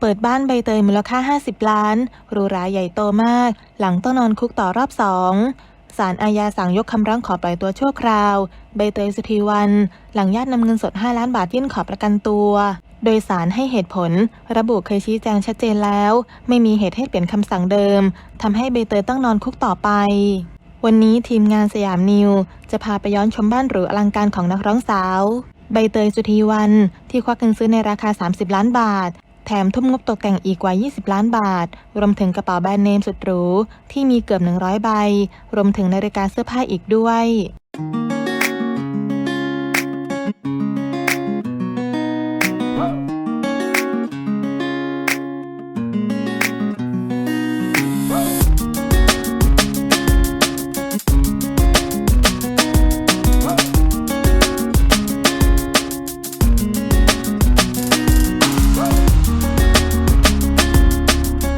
เปิดบ้านใบเตยมูลค่า 50 ล้านหรูหราใหญ่โตมาก หลังต้องนอนคุกต่อรอบสองศาลอาญาสั่งยกคำร้องขอปล่อยตัวชั่วคราว ใบเตยสุธีวัน หลังญาตินำเงินสด 5 ล้านบาทยื่นขอประกันตัว โดยสารให้เหตุผล ระบุเคยชี้แจงชัดเจนแล้ว ไม่มีเหตุให้เปลี่ยนคำสั่งเดิมทำให้ใบเตยต้องนอนคุกต่อไป วันนี้ทีมงานสยามนิว จะพาไปย้อนชมบ้านหรูอลังการของนักร้องสาว ใบเตยสุธีวัน ที่ควักเงินซื้อในราคา 30 ล้านบาท แถมทุ่มงบตกแต่งอีกกว่า 20 ล้านบาท รวมถึงกระเป๋าแบรนด์เนมสุดหรูที่มีเกือบ 100 ใบ รวมถึงนาฬิกาเสื้อผ้าอีกด้วย